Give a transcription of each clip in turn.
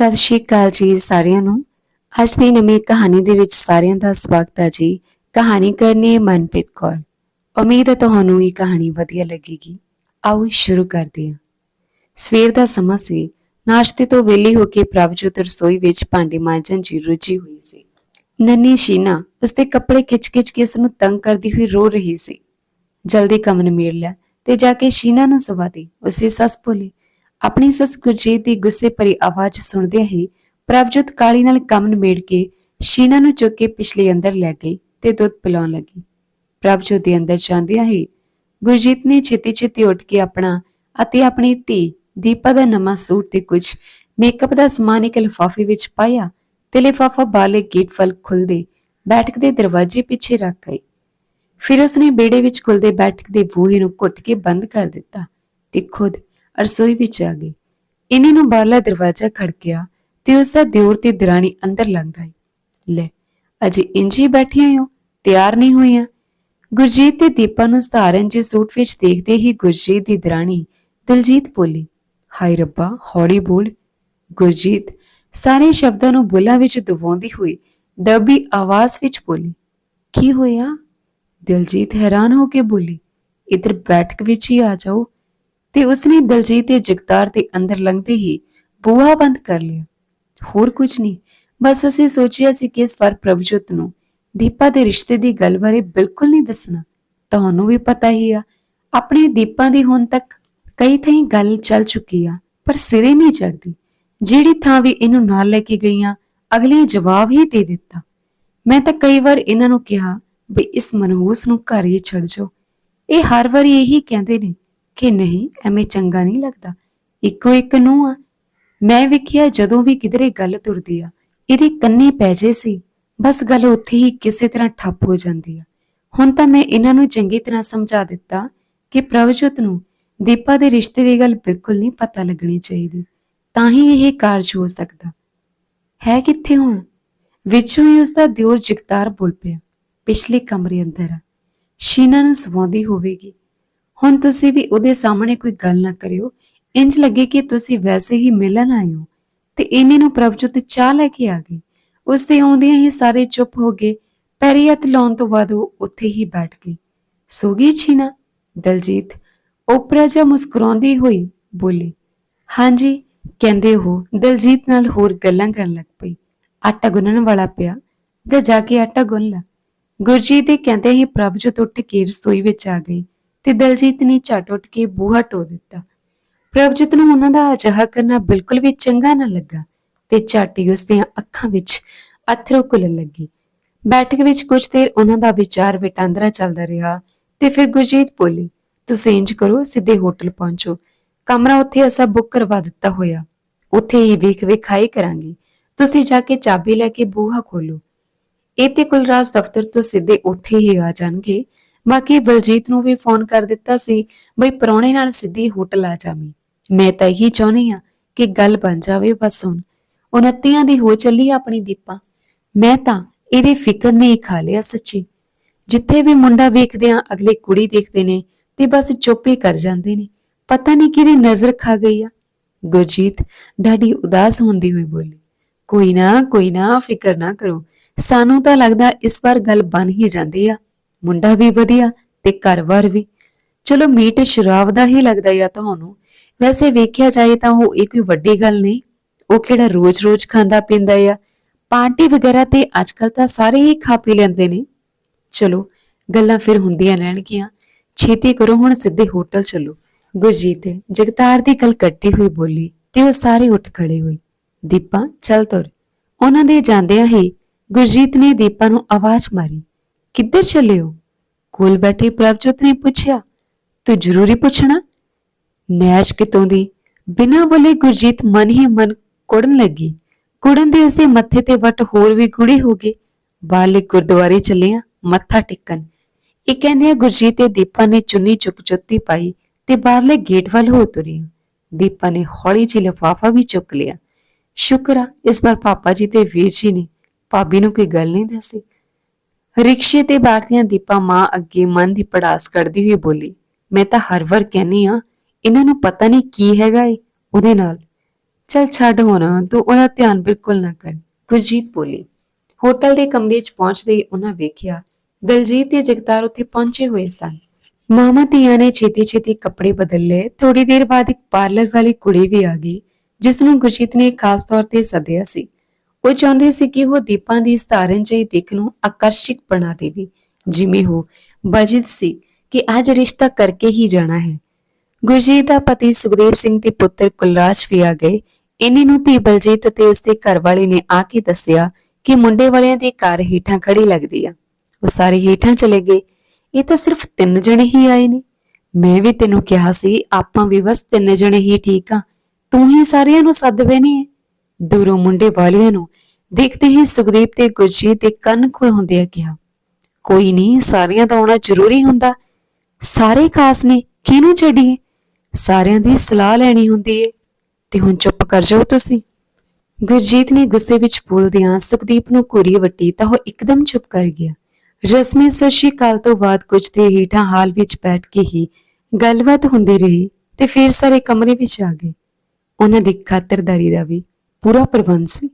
ਸਤਿ ਸ਼੍ਰੀ ਅਕਾਲ ਜੀ ਸਾਰਿਆਂ ਨੂੰ। ਅੱਜ ਦੀ ਨਵੀਂ ਕਹਾਣੀ ਦੇ ਵਿੱਚ ਸਾਰਿਆਂ ਦਾ ਸਵਾਗਤ ਹੈ ਜੀ। ਕਹਾਣੀ ਕਰਨੀ ਮਨਪ੍ਰੀਤ ਕੌਰ। ਉਮੀਦ ਹੈ ਤੁਹਾਨੂੰ ਇਹ ਕਹਾਣੀ ਵਧੀਆ ਲੱਗੇਗੀ। ਆਓ ਸ਼ੁਰੂ ਕਰਦੇ ਹਾਂ। ਸਵੇਰ ਦਾ ਸਮਾਂ ਸੀ। ਨਾਸ਼ਤੇ ਤੋਂ ਵਿਹਲੀ ਹੋ ਕੇ ਪ੍ਰਭਜੋਤ ਰਸੋਈ ਵਿੱਚ ਭਾਂਡੇ ਮਾਂਜਣ ਜੀ ਰੁੱਝੀ ਹੋਈ ਸੀ। ਨੰਨੀ ਸ਼ੀਨਾ ਉਸਦੇ ਕੱਪੜੇ ਖਿੱਚ-ਖਿੱਚ ਕੇ ਉਸ ਨੂੰ ਤੰਗ ਕਰਦੀ ਹੋਈ ਰੋ ਰਹੀ ਸੀ। ਜਲਦੀ ਕੰਮ ਨਿਮੇੜ ਲਿਆ ਤੇ ਜਾ ਕੇ ਸ਼ੀਨਾ ਨੂੰ ਸਵਾ ਦੇ। ਉਸੇ ਸੱਸ ਬੋਲੀ ਆਪਣੀ ਸੱਸ ਗੁਰਜੀਤ ਦੀ ਗੁੱਸੇ ਭਰੀ ਆਵਾਜ਼ ਸੁਣਦਿਆਂ ਹੀ ਪ੍ਰਭਜੋਤ ਕਾਲੀ ਨਾਲ ਕੰਮ ਨਿਮੇੜ ਕੇ ਸ਼ੀਨਾ ਨੂੰ ਚੁੱਕ ਕੇ ਪਿਛਲੇ ਅੰਦਰ ਲੈ ਗਈ ਤੇ ਦੁੱਧ ਪਿਲਾਉਣ ਲੱਗੀ। ਪ੍ਰਭਜੋਤ ਦੇ ਅੰਦਰ ਜਾਂਦਿਆਂ ਹੀ ਗੁਰਜੀਤ ਨੇ ਛੇਤੀ-ਛੇਤੀ ਉੱਠ ਕੇ ਆਪਣਾ ਅਤੇ ਆਪਣੀ ਧੀ ਦੀਪਾ ਦਾ ਨਵਾਂ ਸੂਟ ਤੇ ਕੁਝ ਮੇਕਅਪ ਦਾ ਸਮਾਨ ਇੱਕ ਲਿਫਾਫੇ ਵਿੱਚ ਪਾਇਆ ਤੇ ਲਿਫਾਫਾ ਬਾਲੇ ਗੇਟ ਫਲ ਖੁੱਲਦੇ ਬੈਠਕ ਦੇ ਦਰਵਾਜ਼ੇ ਪਿੱਛੇ ਰੱਖ ਗਈ। ਫਿਰ ਉਸਨੇ ਬੇੜੇ ਵਿੱਚ ਖੁੱਲਦੇ ਬੈਠਕ ਦੇ ਬੂਹੇ ਨੂੰ ਘੁੱਟ ਕੇ ਬੰਦ ਕਰ ਦਿੱਤਾ ਤੇ ਖੁਦ ਰਸੋਈ ਵਿੱਚ ਆ ਗਈ। ਇਨੀ ਨੂੰ ਬਾਹਰਲਾ ਦਰਵਾਜ਼ਾ ਖੜਕਿਆ ਤੇ ਉਸ ਦਾ ਦਿਓਰ ਤੇ ਦਰਾਣੀ ਅੰਦਰ ਲੰਘ ਗਈ ਲੈ, ਅਜੇ ਇੰਜੀ ਬੈਠੀਆਂ ਹੋ ਤਿਆਰ ਨਹੀਂ ਹੋਈਆਂ। ਗੁਰਜੀਤ ਤੇ ਦੀਪਾ ਨੂੰ ਸਧਾਰਨ ਜਿਹੇ ਸੂਟ ਵਿੱਚ ਦੇਖਦੇ ਹੀ ਗੁਰਜੀਤ ਦੀ ਦਰਾਣੀ ਦਿਲਜੀਤ ਬੋਲੀ, ਹਾਏ ਰੱਬਾ, ਹੌਲੀ ਬੋਲ। ਗੁਰਜੀਤ ਸਾਰੇ ਸ਼ਬਦਾਂ ਨੂੰ ਬੁੱਲਾਂ ਵਿੱਚ ਦਬਾਉਂਦੀ ਹੋਈ ਦਬੀ ਆਵਾਜ਼ ਵਿੱਚ ਬੋਲੀ, ਕੀ ਹੋਇਆ? ਦਿਲਜੀਤ ਹੈਰਾਨ ਹੋ ਕੇ ਬੋਲੀ, ਇਧਰ ਬੈਠਕ ਵਿੱਚ ਹੀ ਆ ਜਾਓ। ਤੇ ਉਸਨੇ ਦਲਜੀਤ ਤੇ ਜਗਤਾਰ ਦੇ ਅੰਦਰ ਲੰਘਦੇ ਹੀ ਬੂਹਾ ਬੰਦ ਕਰ ਲਿਆ। ਹੋਰ ਕੁਝ ਨਹੀਂ, ਬਸ ਅਸੀਂ ਸੋਚਿਆ ਸੀ ਕਿ ਇਸ ਵਾਰ ਪ੍ਰਭਜੋਤ ਨੂੰ ਦੀਪਾ ਦੇ ਰਿਸ਼ਤੇ ਦੀ ਗੱਲ ਬਾਰੇ ਬਿਲਕੁਲ ਨਹੀਂ ਦੱਸਣਾ। ਤੁਹਾਨੂੰ ਵੀ ਪਤਾ ਹੀ ਆ, ਆਪਣੇ ਦੀਪਾ ਦੀ ਹੁਣ ਤੱਕ ਕਈ ਥਾਈਂ ਗੱਲ ਚੱਲ ਚੁੱਕੀ ਆ, ਪਰ ਸਿਰੇ ਨਹੀਂ ਚੜਦੀ ਜਿਹੜੀ ਥਾਂ ਵੀ ਇਹਨੂੰ ਨਾਲ ਲੈ ਕੇ ਗਈਆਂ ਅਗਲੇ ਜਵਾਬ ਹੀ ਦੇ ਦਿੱਤਾ। ਮੈਂ ਤਾਂ ਕਈ ਵਾਰ ਇਹਨਾਂ ਨੂੰ ਕਿਹਾ ਵੀ ਇਸ ਮਨਹੂਸ ਨੂੰ ਘਰ ਹੀ ਛੱਡ ਜਾਓ। ਇਹ ਹਰ ਵਾਰੀ ਇਹੀ ਕਹਿੰਦੇ ਨੇ ਕਿ ਨਹੀਂ, ਐਵੇਂ ਚੰਗਾ ਨਹੀਂ ਲੱਗਦਾ। ਇੱਕੋ ਇੱਕ ਨੂੰ ਆ। ਮੈਂ ਵੇਖਿਆ ਜਦੋਂ ਵੀ ਕਿਧਰੇ ਗੱਲ ਤੁਰਦੀ ਆ, ਇਹਦੇ ਕੰਨੇ ਪੈ ਜੇ ਸੀ। ਬਸ ਗੱਲ ਉੱਥੇ ਹੀ ਕਿਸੇ ਤਰ੍ਹਾਂ ਠੱਪ ਹੋ ਜਾਂਦੀ ਆ। ਹੁਣ ਤਾਂ ਮੈਂ ਇਹਨਾਂ ਨੂੰ ਚੰਗੀ ਤਰ੍ਹਾਂ ਸਮਝਾ ਦਿੱਤਾ ਕਿ ਪ੍ਰਭਜੋਤ ਨੂੰ ਦੀਪਾ ਦੇ ਰਿਸ਼ਤੇ ਦੀ ਗੱਲ ਬਿਲਕੁਲ ਨਹੀਂ ਪਤਾ ਲੱਗਣੀ ਚਾਹੀਦੀ। ਤਾਂ ਹੀ ਇਹ ਕਾਰਜ ਹੋ ਸਕਦਾ। ਹੈ ਕਿੱਥੇ ਹੁਣ? ਵਿੱਚੋਂ ਹੀ ਉਸ ਦਾ ਦਿਓਰ ਜਗਤਾਰ ਬੋਲ ਪਿਆ, ਪਿਛਲੇ ਕਮਰੇ ਅੰਦਰ ਆ। ਸ਼ੀਨਾ ਨੂੰ ਸਵਾਉਂਦੀ ਹੋਵੇਗੀ। ਹੁਣ ਤੁਸੀਂ ਵੀ ਉਹਦੇ ਸਾਹਮਣੇ ਕੋਈ ਗੱਲ ਨਾ ਕਰਿਓ। ਇੰਜ ਲੱਗੇ ਕਿ ਤੁਸੀਂ ਵੈਸੇ ਹੀ ਮਿਲਣ ਆਏ ਹੋ ਤੇ ਇਹਨੇ ਨੂੰ ਪ੍ਰਭਜੋਤ ਚਾਹ ਲੈ ਕੇ ਆ ਗਈ ਉਸ ਦੇ ਆਉਂਦਿਆਂ ਹੀ ਸਾਰੇ ਚੁੱਪ ਹੋ ਗਏ। ਪੈਰੀ ਹੱਥ ਲਾਉਣ ਤੋਂ ਬਾਅਦ ਉਹ ਉੱਥੇ ਹੀ ਬੈਠ ਗਈ ਸੋ ਗਈ ਛੀਨਾ ਦਲਜੀਤ ਉਪਰਾ ਜਿਹਾ ਮੁਸਕਰਾਉਂਦੀ ਹੋਈ ਬੋਲੀ, ਹਾਂਜੀ, ਕਹਿੰਦੇ ਉਹ ਦਲਜੀਤ ਨਾਲ ਹੋਰ ਗੱਲਾਂ ਕਰਨ ਲੱਗ ਪਈ। ਆਟਾ ਗੁੰਨਣ ਵਾਲਾ ਪਿਆ, ਜਾਂ ਜਾ ਕੇ ਆਟਾ ਗੁੰਨ ਲਾ। ਗੁਰਜੀਤ ਦੇ ਕਹਿੰਦੇ ਹੀ ਪ੍ਰਭਜੋਤ ਉੱਠ ਕੇ ਰਸੋਈ ਵਿੱਚ ਆ ਗਈ। ਤੇ ਦਲਜੀਤ ਨੇ ਝਟ ਉੱਠ ਕੇ ਬੂਹਾ ਟੋ ਦਿੱਤਾ। ਪ੍ਰਭਜੋਤ ਨੂੰ ਉਹਨਾਂ ਦਾ ਅਜਿਹਾ ਕਰਨਾ ਬਿਲਕੁਲ ਵੀ ਚੰਗਾ ਨਾ ਲੱਗਾ ਤੇ ਝਟ ਹੀ ਉਸ ਦੀਆਂ ਅੱਖਾਂ ਵਿੱਚ ਅਥਰੂ ਘੁਲਣ ਲੱਗੀ। ਬੈਠਕ ਵਿੱਚ ਕੁਝ ਦੇਰ ਉਹਨਾਂ ਦਾ ਵਿਚਾਰ ਵਟਾਂਦਰਾ ਚੱਲਦਾ ਰਿਹਾ ਤੇ ਫਿਰ ਗੁਰਜੀਤ ਬੋਲੀ, ਤੁਸੀਂ ਇੰਜ ਕਰੋ, ਸਿੱਧੇ ਹੋਟਲ ਪਹੁੰਚੋ। ਕਮਰਾ ਉੱਥੇ ਅਸਾਂ ਬੁੱਕ ਕਰਵਾ ਦਿੱਤਾ ਹੋਇਆ। ਉੱਥੇ ਹੀ ਵੇਖ ਵੇਖਾਈ ਕਰਾਂਗੇ। ਤੁਸੀਂ ਜਾ ਕੇ ਚਾਬੀ ਲੈ ਕੇ ਬੂਹਾ ਖੋਲੋ। ਇਹ ਤੇ ਕੁਲਰਾਜ ਦਫ਼ਤਰ ਤੋਂ ਸਿੱਧੇ ਉੱਥੇ ਹੀ ਆ ਜਾਣਗੇ। ਬਾਕੀ ਬਲਜੀਤ ਨੂੰ ਵੀ ਫੋਨ ਕਰ ਦਿੱਤਾ ਸੀ, ਬਈ ਪਰੌਣੇ ਨਾਲ ਸਿੱਧੀ ਹੋਟਲ ਆ ਜਾਵੀਂ। ਮੈਂ ਤਾਂ ਇਹੀ ਚਾਹੁੰਦੀ ਆ ਕਿ ਗੱਲ ਬਣ ਜਾਵੇ ਬਸ ਹੁਣ। ਉਨੱਤੀਆਂ ਦੀ ਹੋ ਚੱਲੀ ਆ ਆਪਣੀ ਦੀਪਾ। ਮੈਂ ਤਾਂ ਇਹਦੇ ਫਿਕਰ ਨਹੀਂ ਖਾ ਲਿਆ ਸੱਚੀ। ਜਿੱਥੇ ਵੀ ਮੁੰਡਾ ਵੇਖਦੇ ਆ, ਅਗਲੇ ਕੁੜੀ ਦੇਖਦੇ ਨੇ ਤੇ ਬਸ ਚੁੱਪ ਹੀ ਕਰ ਜਾਂਦੇ ਨੇ। ਪਤਾ ਨਹੀਂ ਕਿਹਦੀ ਨਜ਼ਰ ਖਾ ਗਈ ਆ। ਗੁਰਜੀਤ ਡਾਢੀ ਉਦਾਸ ਹੁੰਦੀ ਹੋਈ ਬੋਲੀ, ਕੋਈ ਨਾ ਕੋਈ ਨਾ, ਫਿਕਰ ਨਾ ਕਰੋ। ਸਾਨੂੰ ਤਾਂ ਲੱਗਦਾ ਇਸ ਵਾਰ ਗੱਲ ਬਣ ਹੀ ਜਾਂਦੀ ਆ। ਮੁੰਡਾ ਵੀ ਵਧੀਆ ਤੇ ਘਰ-ਬਾਰ ਵੀ। ਚਲੋ ਮੀਟ ਸ਼ਰਾਬ ਦਾ ਹੀ ਲੱਗਦਾ ਆ ਤੁਹਾਨੂੰ। ਵੈਸੇ ਵੇਖਿਆ ਜਾਏ ਤਾਂ ਉਹ ਇਹ ਕੋਈ ਵੱਡੀ ਗੱਲ ਨਹੀਂ। ਉਹ ਕਿਹੜਾ ਰੋਜ਼-ਰੋਜ਼ ਖਾਂਦਾ ਪੀਂਦਾ ਆ। ਪਾਰਟੀ ਵਗੈਰਾ ਤੇ ਅੱਜਕੱਲ ਤਾਂ ਸਾਰੇ ਹੀ ਖਾ ਪੀ ਲੈਂਦੇ ਨੇ। ਚਲੋ, ਗੱਲਾਂ ਫਿਰ ਹੁੰਦੀਆਂ ਰਹਿਣਗੀਆਂ। ਛੇਤੀ ਕਰੋ, ਹੁਣ ਸਿੱਧੇ ਹੋਟਲ ਚਲੋ। ਗੁਰਜੀਤ, ਜਗਤਾਰ ਦੀ ਗੱਲ ਕੱਟੀ ਹੋਈ ਬੋਲੀ ਤੇ ਉਹ ਸਾਰੇ ਉੱਠ ਖੜੇ ਹੋਏ। ਦੀਪਾ, ਚੱਲ ਤੁਰ। ਉਹਨਾਂ ਦੇ ਜਾਂਦਿਆਂ ਹੀ ਗੁਰਜੀਤ ਨੇ ਦੀਪਾ ਨੂੰ ਆਵਾਜ਼ ਮਾਰੀ। ਕਿੱਧਰ ਚੱਲੇ ਹੋ? ਕੋਲ ਬੈਠੇ ਪ੍ਰਭਜੋਤ ਨੇ ਪੁੱਛਿਆ, ਤੂੰ ਜ਼ਰੂਰੀ ਪੁੱਛਣਾ? ਨੈਸ਼ ਕਿਤੋਂ ਦੀ ਬਿਨਾਂ ਬੋਲੇ ਗੁਰਜੀਤ ਮਨ ਹੀ ਮਨ ਕੁੜਨ ਲੱਗੀ। ਕੁੜਨ ਦੇ ਉਸਦੇ ਮੱਥੇ ਤੇ ਵੱਟ ਹੋਰ ਵੀ ਗੁੜੀ ਹੋ ਗਏ। ਬਾਲੇ ਗੁਰਦੁਆਰੇ ਚੱਲੇ ਆ ਮੱਥਾ ਟੇਕਣ। ਇਹ ਕਹਿੰਦੇ ਆ, ਗੁਰਜੀਤ ਤੇ ਦੀਪਾ ਨੇ ਚੁੰਨੀ ਚੁੱਕ ਚੁੱਤੀ ਪਾਈ ਤੇ ਬਾਹਰਲੇ ਗੇਟ ਵੱਲ ਹੋ ਤੁਰੀ। ਦੀਪਾ ਨੇ ਹੌਲੀ ਜਿਹੀ ਲਿਫਾਫਾ ਵੀ ਚੁੱਕ ਲਿਆ। ਸ਼ੁਕਰ ਆ, ਇਸ ਵਾਰ ਪਾਪਾ ਜੀ ਤੇ ਵੀਰ ਜੀ ਨੇ। ਭਾਬੀ ਨੂੰ ਕੋਈ ਗੱਲ ਨਹੀਂ ਦੱਸੀ। ਰਿਕਸ਼ੇ ਤੇ ਬੈਠਦੀਆਂ ਦੀਪਾ ਮਾਂ ਅੱਗੇ ਮਨ ਦੀ ਪੜਾਸ ਕੱਢਦੀ ਹੋਈ ਬੋਲੀ, ਮੈਂ ਤਾਂ ਹਰ ਵਾਰ ਕਹਿੰਨੀ ਆ ਇਹਨਾਂ ਨੂੰ ਪਤਾ ਨਹੀਂ ਕੀ ਹੈਗਾ ਏ ਉਹਦੇ ਨਾਲ। ਚਲ ਛੱਡ ਹੋਣਾ, ਤੂੰ ਉਹਦਾ ਧਿਆਨ ਬਿਲਕੁਲ ਨਾ ਕਰ। ਗੁਰਜੀਤ ਬੋਲੀ। ਹੋਟਲ ਦੇ ਕਮਰੇ 'ਚ ਪਹੁੰਚਦੇ ਹੀ ਉਹਨਾਂ ਵੇਖਿਆ, ਦਲਜੀਤ ਤੇ ਜਗਤਾਰ ਉੱਥੇ ਪਹੁੰਚੇ ਹੋਏ ਸਨ। ਮਾਮਾ ਧੀਆਂ ਨੇ ਛੇਤੀ ਛੇਤੀ ਕੱਪੜੇ ਬਦਲ ਲਏ ਥੋੜੀ ਦੇਰ ਬਾਅਦ ਇੱਕ ਪਾਰਲਰ ਵਾਲੀ ਕੁੜੀ ਵੀ ਆ ਗਈ, ਜਿਸ ਨੂੰ ਗੁਰਜੀਤ ਨੇ ਖਾਸ ਤੌਰ ਤੇ ਸੱਦਿਆ ਸੀ। ਉਹ ਚਾਹੁੰਦੇ ਸੀ ਕਿ ਉਹ ਦੀਪਾਂ ਦੀ ਸਤਾਰਨ ਜਿਹੀ ਦਿੱਖ ਨੂੰ ਆਕਰਸ਼ਕ ਬਣਾ ਦੇਵੇ। ਜਿਵੇਂ ਉਹ ਬਜਿਤ ਸੀ ਕਿ ਅੱਜ ਰਿਸ਼ਤਾ ਕਰਕੇ ਹੀ ਜਾਣਾ ਹੈ। ਗੁਰਜੀਤ ਦਾ ਪਤੀ ਸੁਖਦੇਵ ਸਿੰਘ ਤੇ ਪੁੱਤਰ ਕੁਲਰਾਜ ਵੀ ਆ ਗਏ। ਇੰਨੇ ਨੂੰ ਧੀ ਬਲਜੀਤ ਤੇ ਉਸਦੇ ਘਰ ਵਾਲੇ ਨੇ ਆ ਕੇ ਦੱਸਿਆ ਕਿ ਮੁੰਡੇ ਵਾਲਿਆਂ ਦੀ ਕਾਰ ਹੇਠਾਂ ਖੜੀ ਲੱਗਦੀ ਆ। ਉਹ ਸਾਰੇ ਹੇਠਾਂ ਚਲੇ ਗਏ। ਇਹ ਤਾਂ ਸਿਰਫ ਤਿੰਨ ਜਣੇ ਹੀ ਆਏ ਨੇ। ਮੈਂ ਵੀ ਤੈਨੂੰ ਕਿਹਾ ਸੀ, ਆਪਾਂ ਵੀ ਬਸ ਤਿੰਨ ਜਣੇ ਹੀ ਠੀਕ ਆ। ਤੂੰ ਹੀ ਸਾਰਿਆਂ ਨੂੰ ਸੱਦ ਬੈਣੀ ਹੈ ਦੂਰੋਂ ਮੁੰਡੇ ਵਾਲਿਆਂ ਨੂੰ ਦੇਖਦੇ ਹੀ ਸੁਖਦੀਪ ਤੇ ਗੁਰਜੀਤ ਦੇ ਕੰਨ ਖੁੱਲ ਹੁੰਦੇ ਕਿਹਾ, ਕੋਈ ਨਹੀਂ, ਸਾਰਿਆਂ ਦਾ ਆਉਣਾ ਜ਼ਰੂਰੀ ਹੁੰਦਾ। ਸਾਰੇ ਖਾਸ ਨੇ, ਕਿਹਨੂੰ ਛੱਡੀਏ ਸਾਰਿਆਂ ਦੀ ਸਲਾਹ ਲੈਣੀ ਹੁੰਦੀ ਏ। ਤੇ ਹੁਣ ਚੁੱਪ ਕਰ ਜਾਓ ਤੁਸੀਂ। ਗੁਰਜੀਤ ਨੇ ਗੁੱਸੇ ਵਿੱਚ ਬੋਲਦਿਆਂ ਸੁਖਦੀਪ ਨੂੰ ਘੂਰੀ ਵੱਟੀ ਤਾਂ ਉਹ ਇੱਕਦਮ ਚੁੱਪ ਕਰ ਗਿਆ। ਰਸਮੀ ਸਸ਼ੀ ਕਾਲ ਤੋਂ ਬਾਅਦ ਕੁਝ ਦੇ ਹੇਠਾਂ ਹਾਲ ਵਿੱਚ ਬੈਠ ਕੇ ਹੀ ਗੱਲਬਾਤ ਹੁੰਦੀ ਰਹੀ ਤੇ ਫਿਰ ਸਾਰੇ ਕਮਰੇ ਵਿੱਚ ਆ ਗਏ। ਉਹਨਾਂ ਦੀ ਖਾਤਰਦਾਰੀ ਦਾ ਵੀ ਪੂਰਾ ਪ੍ਰਬੰਧ ਸੀ।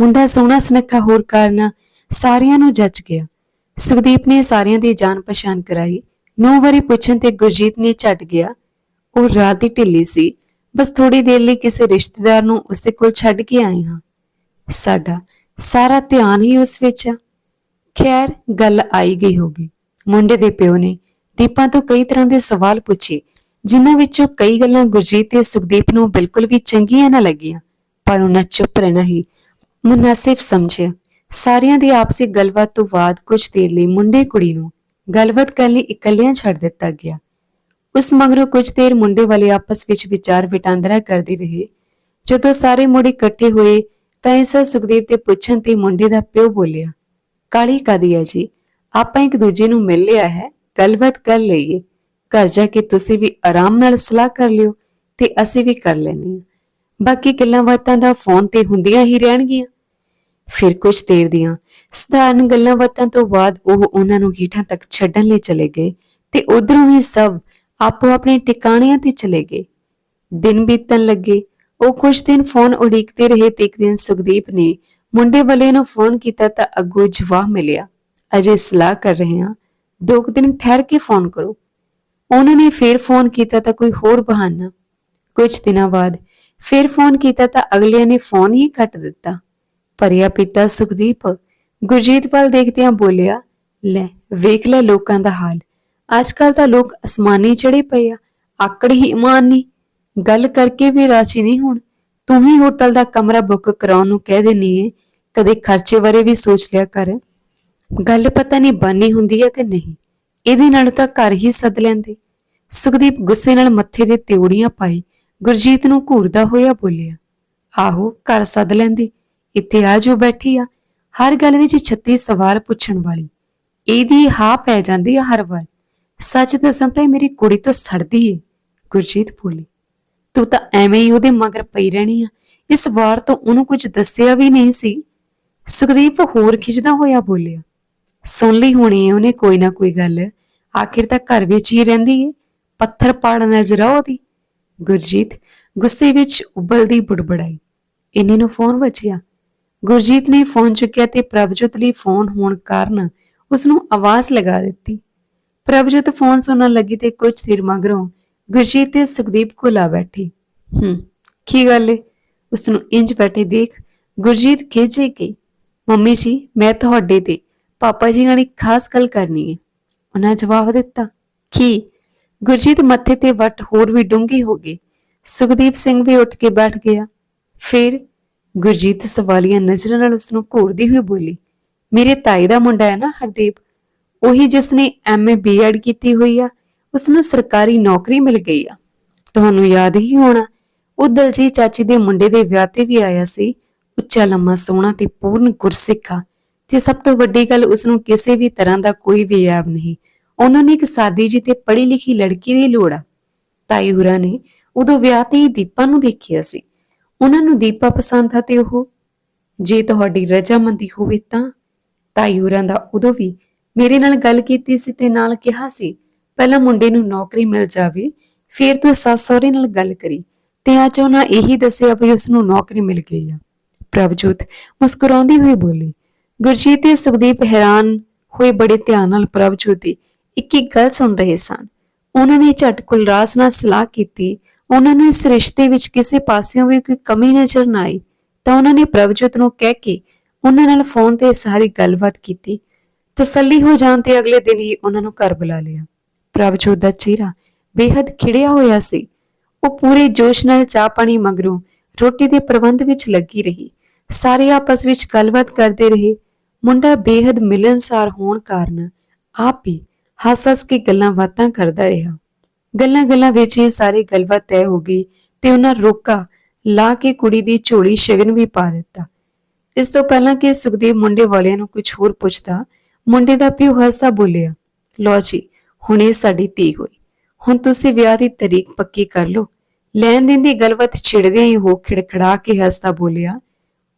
ਮੁੰਡਾ ਸੋਹਣਾ ਸੁਨੱਖਾ ਹੋਰ ਕਾਰਨ ਸਾਰਿਆਂ ਨੂੰ ਜੱਜ ਗਿਆ। ਸੁਖਦੀਪ ਨੇ ਸਾਰਿਆਂ ਦੀ ਜਾਣ ਪਛਾਣ ਕਰਾਈ। ਨੌ ਵਾਰੀ ਪੁੱਛਣ ਤੇ ਗੁਰਜੀਤ ਨੇ ਝਟ ਗਿਆ। ਉਹ ਰਾਤ ਦੀ ਢਿੱਲੀ ਸੀ। ਬਸ ਥੋੜੀ ਦੇਰ ਲਈ ਕਿਸੇ ਰਿਸ਼ਤੇਦਾਰ ਨੂੰ ਉਸਦੇ ਕੋਲ ਛੱਡ ਕੇ ਆਏ ਹਾਂ। ਸਾਡਾ ਸਾਰਾ ਧਿਆਨ ਹੀ ਉਸ ਵਿੱਚ ਆ। ਖੈਰ, ਗੱਲ ਆਈ ਗਈ ਹੋਗੀ ਮੁੰਡੇ ਦੇ ਪਿਓ ਨੇ ਦੀਪਾਂ ਤੋਂ ਕਈ ਤਰ੍ਹਾਂ ਦੇ ਸਵਾਲ ਪੁੱਛੇ, ਜਿਨ੍ਹਾਂ ਵਿੱਚੋਂ ਕਈ ਗੱਲਾਂ ਗੁਰਜੀਤ ਤੇ ਸੁਖਦੀਪ ਨੂੰ ਬਿਲਕੁਲ ਵੀ ਚੰਗੀਆਂ ਨਾ ਲੱਗੀਆਂ, ਪਰ ਉਹਨਾਂ ਚੁੱਪ ਰਹਿਣਾ ਹੀ ਮੁਨਾਸਿਬ ਸਮਝਿਆ ਸਾਰਿਆਂ ਦੀ ਆਪਸੀ ਗੱਲਬਾਤ ਤੋਂ ਬਾਅਦ ਕੁਝ ਦੇਰ ਲਈ ਮੁੰਡੇ ਕੁੜੀ ਨੂੰ ਗੱਲਬਾਤ ਕਰਨ ਲਈ ਇਕੱਲਿਆਂ ਛੱਡ ਦਿੱਤਾ ਗਿਆ। ਉਸ ਮਗਰੋਂ ਕੁਝ ਦੇਰ ਮੁੰਡੇ ਵਾਲੇ ਆਪਸ ਵਿੱਚ ਵਿਚਾਰ ਵਟਾਂਦਰਾ ਕਰਦੇ ਰਹੇ। ਜਦੋਂ ਸਾਰੇ ਮੁੰਡੇ ਇਕੱਠੇ ਹੋਏ, ਤਾਂ ਇਸ ਸੁਖਦੇਵ ਦੇ ਪੁੱਛਣ ਤੇ ਮੁੰਡੇ ਦਾ ਪਿਓ ਬੋਲਿਆ, ਕਾਲੀ ਕਾਦੀ ਹੈ ਜੀ? ਆਪਾਂ ਇੱਕ ਦੂਜੇ ਨੂੰ ਮਿਲ ਲਿਆ ਹੈ, ਗੱਲਬਾਤ ਕਰ ਲਈਏ। ਘਰ ਜਾ ਕੇ ਤੁਸੀਂ ਵੀ ਆਰਾਮ ਨਾਲ ਸਲਾਹ ਕਰ ਲਿਓ ਤੇ ਅਸੀਂ ਵੀ ਕਰ ਲੈਣੀ ਆ ਬਾਕੀ ਗੱਲਾਂ ਬਾਤਾਂ ਦਾ ਫੋਨ ਤੇ ਹੁੰਦੀਆਂ ਹੀ ਰਹਿਣਗੀਆਂ। ਫਿਰ ਕੁਝ ਦੇਰ ਦੀਆਂ ਸਧਾਰਨ ਗੱਲਾਂ ਬਾਤਾਂ ਤੋਂ ਬਾਅਦ ਉਹ ਉਹਨਾਂ ਨੂੰ ਹੀਠਾਂ ਤੱਕ ਛੱਡਣ ਲਈ ਚਲੇ ਗਏ ਤੇ ਉਧਰੋਂ ਹੀ ਸਭ ਆਪੋ ਆਪਣੇ ਟਿਕਾਣਿਆਂ ਤੇ ਚਲੇ ਗਏ। ਦਿਨ ਬੀਤਣ ਲੱਗੇ, ਉਹ ਕੁਝ ਦਿਨ ਫੋਨ ਉਡੀਕਦੇ ਰਹੇ ਤੇ ਇੱਕ ਦਿਨ ਸੁਖਦੀਪ ਨੇ ਮੁੰਡੇ ਵਾਲੇ ਨੂੰ ਫੋਨ ਕੀਤਾ ਤਾਂ ਅੱਗੋਂ ਜਵਾਬ ਮਿਲਿਆ, ਅਜੇ ਸਲਾਹ ਕਰ ਰਹੇ ਹਾਂ, ਦੋ ਕੁ ਦਿਨ ਠਹਿਰ ਕੇ ਫੋਨ ਕਰੋ। ਉਹਨਾਂ ਨੇ ਫੇਰ ਫੋਨ ਕੀਤਾ ਤਾਂ ਕੋਈ ਹੋਰ ਬਹਾਨਾ। ਕੁਝ ਦਿਨਾਂ ਬਾਅਦ ਫਿਰ ਫੋਨ ਕੀਤਾ ਤਾਂ ਅਗਲਿਆਂ ਨੇ ਫੋਨ ਹੀ ਕੱਟ ਦਿੱਤਾ। ਭਰਿਆ ਪਿਤਾ ਸੁਖਦੀਪ ਗੁਰਜੀਤ ਵੱਲ ਦੇਖਦਿਆਂ ਬੋਲਿਆ, ਲੈ, ਵੇਖ ਲੈ ਲੋਕਾਂ ਦਾ ਹਾਲ। ਅੱਜ ਕੱਲ ਤਾਂ ਲੋਕ ਅਸਮਾਨੀ ਚੜੇ ਪਏ ਆ, ਆਕੜ ਹੀ ਇਮਾਨ ਨਹੀਂ ਗੱਲ ਕਰਕੇ ਵੀ ਰਾਜੀ ਨਹੀਂ ਹੁਣ। ਤੂੰ ਹੀ ਹੋਟਲ ਦਾ ਕਮਰਾ ਬੁੱਕ ਕਰਾਉਣ ਨੂੰ ਕਹਿ ਦੇਨੀ ਏ। ਕਦੇ ਖਰਚੇ ਬਾਰੇ ਵੀ ਸੋਚ ਲਿਆ ਕਰ। ਗੱਲ ਪਤਾ ਨਹੀਂ ਬਾਨੀ ਹੁੰਦੀ ਹੈ ਕਿ ਨਹੀਂ। ਇਹਦੇ ਨਾਲ ਤਾਂ ਘਰ ਹੀ ਸੱਦ ਲੈਂਦੇ। ਸੁਖਦੀਪ ਗੁੱਸੇ ਨਾਲ ਮੱਥੇ ਦੇ ਤਿਉੜੀਆਂ ਪਾਈ ਗੁਰਜੀਤ ਨੂੰ ਘੂਰਦਾ ਹੋਇਆ ਬੋਲਿਆ, ਆਹੋ, ਘਰ ਸੱਦ ਲੈਂਦੀ। ਇੱਥੇ ਆ ਜੋ ਬੈਠੀ ਆ। ਹਰ ਗੱਲ ਵਿੱਚ 36 ਸਵਾਲ ਪੁੱਛਣ ਵਾਲੀ। ਇਹਦੀ ਹਾਂ ਪੈ ਜਾਂਦੀ ਆ ਹਰ ਵਾਰ। ਸੱਚ ਦੱਸਾਂ ਤਾਂ ਇਹ ਮੇਰੀ ਕੁੜੀ ਤੋਂ ਸੜਦੀ ਏ। ਗੁਰਜੀਤ ਬੋਲੀ, ਤੂੰ ਤਾਂ ਐਵੇਂ ਹੀ ਉਹਦੇ ਮਗਰ ਪਈ ਰਹਿਣੀ ਆ। ਇਸ ਵਾਰ ਤੋਂ ਉਹਨੂੰ ਕੁਝ ਦੱਸਿਆ ਵੀ ਨਹੀਂ ਸੀ। ਸੁਖਦੀਪ ਹੋਰ ਖਿੱਚਦਾ ਹੋਇਆ ਬੋਲਿਆ, ਸੁਣ ਲਈ ਹੋਣੀ ਏ ਉਹਨੇ ਕੋਈ ਨਾ ਕੋਈ ਗੱਲ। ਆਖਿਰ ਤਾਂ ਘਰ ਵਿੱਚ ਹੀ ਰਹਿੰਦੀ ਏ। ਪੱਥਰ ਪਾੜ ਨਜ਼ਰ ਆ ਉਹਦੀ। ਗੁਰਜੀਤ ਗੁੱਸੇ ਵਿੱਚ ਉਬਲਦੀ ਬੁੜਬੜਾਈ। ਇੰਨੇ ਨੂੰ ਫੋਨ ਵੱਜਿਆ। ਗੁਰਜੀਤ ਨੇ ਫੋਨ ਚੁੱਕਿਆ ਤੇ ਪ੍ਰਭਜੋਤ ਲਈ ਫੋਨ ਹੋਣ ਕਾਰਨ ਉਸ ਨੂੰ ਆਵਾਜ਼ ਲਗਾ ਦਿੱਤੀ। ਪ੍ਰਭਜੋਤ ਫੋਨ ਸੁਣਨ ਲੱਗੀ ਤੇ ਕੁਝ ਦੇਰ ਮਗਰੋਂ ਗੁਰਜੀਤ ਤੇ ਸੁਖਦੀਪ ਕੋਲ ਆ ਬੈਠੀ। ਹੂੰ, ਕੀ ਗੱਲ ਏ? ਉਸ ਨੂੰ ਇੰਜ ਬੈਠੇ ਦੇਖ, ਗੁਰਜੀਤ ਖਿਜੇ ਗਈ ਮੰਮੀ ਜੀ, ਮੈਂ ਤੁਹਾਡੇ ਤੇ, ਪਾਪਾ ਜੀ ਨਾਲ ਇੱਕ ਖਾਸ ਗੱਲ ਕਰਨੀ ਹੈ ਉਹਨਾਂ ਜਵਾਬ ਦਿੱਤਾ, ਕੀ? ਗੁਰਜੀਤ ਮੱਥੇ ਤੇ ਵੱਟ ਹੋਰ ਵੀ ਡੂੰਘੀ ਹੋ ਗਈ ਸੁਖਦੀਪ ਸਿੰਘ ਵੀ ਉੱਠ ਕੇ ਬੈਠ ਗਿਆ। ਫਿਰ ਗੁਰਜੀਤ ਸਵਾਲੀਆਂ ਨਜ਼ਰਾਂ ਨਾਲ ਉਸ ਨੂੰ ਘੂਰਦੀ ਹੋਈ ਬੋਲੀ, ਮੇਰੇ ਤਾਈ ਦਾ ਮੁੰਡਾ ਹੈ ਨਾ ਹਰਦੀਪ, ਉਹੀ ਜਿਸ ਨੇ ਐਮਏ ਬੀਐਡ ਕੀਤੀ ਹੋਈ ਆ ਉਸ ਨੂੰ ਸਰਕਾਰੀ ਨੌਕਰੀ ਮਿਲ ਗਈ ਆ। ਤੁਹਾਨੂੰ ਯਾਦ ਹੀ ਹੋਣਾ, ਉਹ ਦਲਜੀਤ ਚਾਚੀ ਦੇ ਮੁੰਡੇ ਦੇ ਵਿਆਹ ਤੇ ਵੀ ਆਇਆ ਸੀ, ਉੱਚਾ, ਲੰਮਾ, ਸੋਹਣਾ ਤੇ ਪੂਰਨ ਗੁਰਸਿੱਖਾ ਤੇ ਸਭ ਤੋਂ ਵੱਡੀ ਗੱਲ ਉਸ ਨੂੰ ਕਿਸੇ ਵੀ ਤਰ੍ਹਾਂ ਦਾ ਕੋਈ ਵੀ ਐਬ ਨਹੀਂ, ਉਹਨਾਂ ਨੇ ਇੱਕ ਸਾਦੀ ਜੀ ਤੇ ਪੜ੍ਹੀ ਲਿਖੀ ਲੜਕੀ ਦੀ ਲੋੜ ਆ। ਤਾਈ ਹੁਰਾ ਨੇ ਉਦੋਂ ਵਿਆਹ ਤੇ ਹੀ ਦੀਪਾ ਨੂੰ ਦੇਖਿਆ ਸੀ। ਉਹਨਾਂ ਨੂੰ ਦੀਪਾ ਪਸੰਦ ਆ ਤੇ ਉਹ, ਜੇ ਤੁਹਾਡੀ ਰਜਾਮੰਦੀ ਹੋਵੇ ਤਾਂ ਤਾਈ ਹੋਰਾਂ ਦਾ ਉਦੋਂ ਵੀ ਮੇਰੇ ਨਾਲ ਗੱਲ ਕੀਤੀ ਸੀ ਤੇ ਨਾਲ ਕਿਹਾ ਸੀ, ਪਹਿਲਾਂ ਮੁੰਡੇ ਨੂੰ ਨੌਕਰੀ ਮਿਲ ਜਾਵੇ, ਫਿਰ ਤੂੰ ਸੱਸ ਸਹੁਰੇ ਨਾਲ ਗੱਲ ਕਰੀ ਤੇ ਅੱਜ ਉਹਨਾਂ ਇਹੀ ਦੱਸਿਆ ਵੀ ਉਸ ਨੂੰ ਨੌਕਰੀ ਮਿਲ ਗਈ ਆ। ਪ੍ਰਭਜੋਤ ਮੁਸਕਰਾਉਂਦੀ ਹੋਈ ਬੋਲੀ, ਗੁਰਜੀਤ ਤੇ ਸੁਖਦੀਪ ਹੈਰਾਨ ਹੋਏ ਬੜੇ ਧਿਆਨ ਨਾਲ ਪ੍ਰਭਜੋਤ ਦੀ ਇੱਕ ਇੱਕ ਗੱਲ ਸੁਣ ਰਹੇ ਸਨ। ਉਹਨਾਂ ਨੇ ਝਟ ਕੁਲਰਾਜ ਨਾਲ ਸਲਾਹ ਕੀਤੀ ਉਹਨਾਂ ਨੂੰ ਇਸ ਰਿਸ਼ਤੇ ਵਿੱਚ ਕਿਸੇ ਪਾਸਿਓਂ ਵੀ ਕੋਈ ਕਮੀ ਨਜ਼ਰ ਨਾ ਆਈ, ਤਾਂ ਉਹਨਾਂ ਨੇ ਪ੍ਰਭਜੋਤ ਨੂੰ ਕਹਿ ਕੇ ਉਹਨਾਂ ਨਾਲ ਫੋਨ ਤੇ ਸਾਰੀ ਗੱਲਬਾਤ ਕੀਤੀ। ਤਸੱਲੀ ਹੋ ਜਾਣ ਤੇ ਅਗਲੇ ਦਿਨ ਹੀ ਉਹਨਾਂ ਨੂੰ ਘਰ ਬੁਲਾ ਲਿਆ। ਪ੍ਰਭਜੋਤ ਦਾ ਚਿਹਰਾ ਬੇहद ਖਿੜਿਆ ਹੋਇਆ ਸੀ। ਉਹ ਪੂਰੇ ਜੋਸ਼ ਨਾਲ ਚਾਹ ਪਾਣੀ ਮੰਗਰੋਂ ਰੋਟੀ ਦੇ ਪ੍ਰਬੰਧ ਵਿੱਚ ਲੱਗੀ ਰਹੀ। ਸਾਰੇ ਆਪਸ ਵਿੱਚ ਗੱਲਬਾਤ ਕਰਦੇ ਰਹੇ। ਮੁੰਡਾ ਬੇहद ਮਿਲਨਸਾਰ ਹੋਣ ਕਾਰਨ ਆਪ ਹੀ ਹੱਸ-ਹੱਸ ਕੇ ਗੱਲਾਂ ਬਾਤਾਂ ਕਰਦਾ ਰਿਹਾ। ਗੱਲਾਂ-ਗੱਲਾਂ ਵਿੱਚ ਇਹ ਸਾਰੀ ਗੱਲਬਾਤ ਤੈਅ ਹੋ ਗਈ ਤੇ ਉਹਨਾਂ ਰੋਕਾ ਲਾ ਕੇ ਕੁੜੀ ਦੀ ਝੋਲੀ ਸ਼ਗਨ ਵੀ ਪਾ ਦਿੱਤਾ। ਇਸ ਤੋਂ ਪਹਿਲਾਂ ਕਿ ਸੁਖਦੇਵ ਮੁੰਡੇ ਵਾਲਿਆਂ ਨੂੰ ਕੁਝ ਹੋਰ ਪੁੱਛਦਾ, ਮੁੰਡੇ ਦਾ ਪਿਓ ਹੱਸਦਾ ਬੋਲਿਆ ਲੋ ਜੀ, ਹੁਣ ਇਹ ਸਾਡੀ ਧੀ ਹੋਈ। ਹੁਣ ਤੁਸੀਂ ਵਿਆਹ ਦੀ ਤਰੀਕ ਪੱਕੀ ਕਰ ਲਓ। ਲੈਣ ਦੇਣ ਦੀ ਗੱਲਬਾਤ ਛਿੜਦਿਆਂ ਹੀ ਹੋ ਖਿੜਖੜਾ ਕੇ ਹੱਸਦਾ ਬੋਲਿਆ,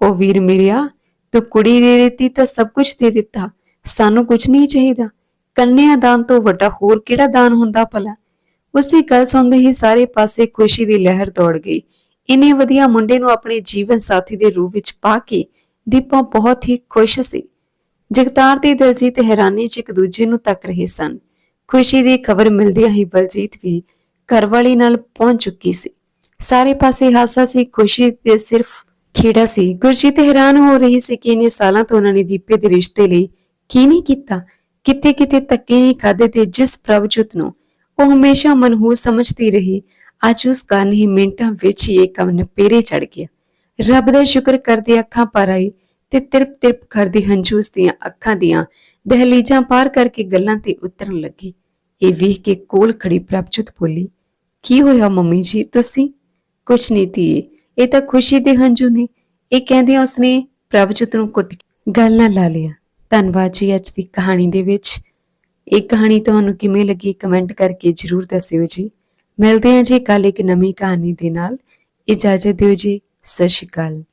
ਉਹ ਵੀਰ ਮੇਰਿਆ ਤੂੰ ਕੁੜੀ ਦੇ ਦਿੱਤੀ ਤਾਂ ਸਭ ਕੁਝ ਦੇ ਦਿੱਤਾ। ਸਾਨੂੰ ਕੁਝ ਨਹੀਂ ਚਾਹੀਦਾ। ਕੰਨਿਆ ਦਾਨ ਤੋਂ ਵੱਡਾ ਹੋਰ ਕਿਹੜਾ ਦਾਨ ਹੁੰਦਾ ਭਲਾ? ਉਸੇ ਗੱਲ ਸੁਣਦੇ ਹੀ ਸਾਰੇ ਪਾਸੇ ਖੁਸ਼ੀ ਦੀ ਲਹਿਰ ਦੌੜ ਗਈ। ਇੰਨੇ ਵਧੀਆ ਮੁੰਡੇ ਨੂੰ ਆਪਣੇ ਜੀਵਨ ਸਾਥੀ ਦੇ ਰੂਪ ਵਿੱਚ ਪਾ ਕੇ ਦੀਪਾ ਬਹੁਤ ਹੀ ਖੁਸ਼ ਸੀ। ਜਗਤਾਰ ਤੇ ਦਿਲਜੀਤ ਹੈਰਾਨੀ 'ਚ ਇੱਕ ਦੂਜੇ ਨੂੰ ਤੱਕ ਰਹੇ ਸਨ। ਖੁਸ਼ੀ ਦੀ ਖਬਰ ਮਿਲਦਿਆਂ ਹੀ ਬਲਜੀਤ ਵੀ ਘਰਵਾਲੀ ਨਾਲ ਪਹੁੰਚ ਚੁੱਕੀ ਸੀ। ਸਾਰੇ ਪਾਸੇ ਹਾਸਾ ਸੀ, ਖੁਸ਼ੀ ਤੇ ਸਿਰਫ ਖੇੜਾ ਸੀ। ਗੁਰਜੀਤ ਹੈਰਾਨ ਹੋ ਰਹੀ ਸੀ ਕਿ ਇੰਨੇ ਸਾਲਾਂ ਤੋਂ ਉਹਨਾਂ ਨੇ ਦੀਪੇ ਦੇ ਰਿਸ਼ਤੇ ਲਈ ਕੀ ਨਹੀਂ ਕੀਤਾ ਕਿਤੇ ਕਿਤੇ ਧੱਕੇ ਨਹੀਂ ਖਾਦੇ ਤੇ ਜਿਸ ਪ੍ਰਭਜੋਤ ਨੂੰ ਉਹ ਹਮੇਸ਼ਾ ਮਨਹੂਸ ਸਮਝਦੀ ਰਹੀ। ਅੱਜ ਉਸ ਕਾਰਨ ਹੀ ਮਿੰਟਾਂ ਵਿੱਚ ਹੀ ਇਹ ਕੰਮ ਨਪੇਰੇ ਚੜ ਗਿਆ। ਰੱਬ ਦਾ ਸ਼ੁਕਰ ਕਰਦੇ ਅੱਖਾਂ ਪਰ ਆਈ ਤੇ ਤਿਰਪ ਤਿਰਪ ਕਰਦੀ ਹੰਝੂਸ ਦੀਆਂ ਅੱਖਾਂ ਦੀਆਂ ਦਹਲੀਜਾਂ ਪਾਰ ਕਰਕੇ ਗੱਲਾਂ ਤੇ ਉਤਰਨ ਲੱਗੀ। ਇਹ ਵੇਖ ਕੇ ਕੋਲ ਖੜੀ ਪ੍ਰਭਜੋਤ ਬੋਲੀ, ਕੀ ਹੋਇਆ ਮੰਮੀ ਜੀ ਤੁਸੀਂ? ਕੁਛ ਨਹੀਂ ਧੀਏ, ਇਹ ਤਾਂ ਖੁਸ਼ੀ ਦੇ ਹੰਝੂ ਨੇ। ਇਹ ਕਹਿੰਦਿਆਂ ਉਸਨੇ ਪ੍ਰਭਜੋਤ ਨੂੰ ਕੁੱਟ ਗੱਲ ਨਾਲ ਲਾ ਲਿਆ। ਧੰਨਵਾਦ ਜੀ ਅੱਜ ਦੀ ਕਹਾਣੀ ਦੇ ਵਿੱਚ। ਇਹ ਕਹਾਣੀ ਤੁਹਾਨੂੰ ਕਿਵੇਂ ਲੱਗੀ ਕਮੈਂਟ ਕਰਕੇ ਜਰੂਰ ਦੱਸਿਓ ਜੀ। ਮਿਲਦੇ ਹਾਂ ਜੀ ਕੱਲ ਇੱਕ ਨਵੀਂ ਕਹਾਣੀ ਦੇ ਨਾਲ। ਇਜਾਜ਼ਤ ਦਿਓ ਜੀ। ਸਤਿ ਸ਼੍ਰੀ ਅਕਾਲ।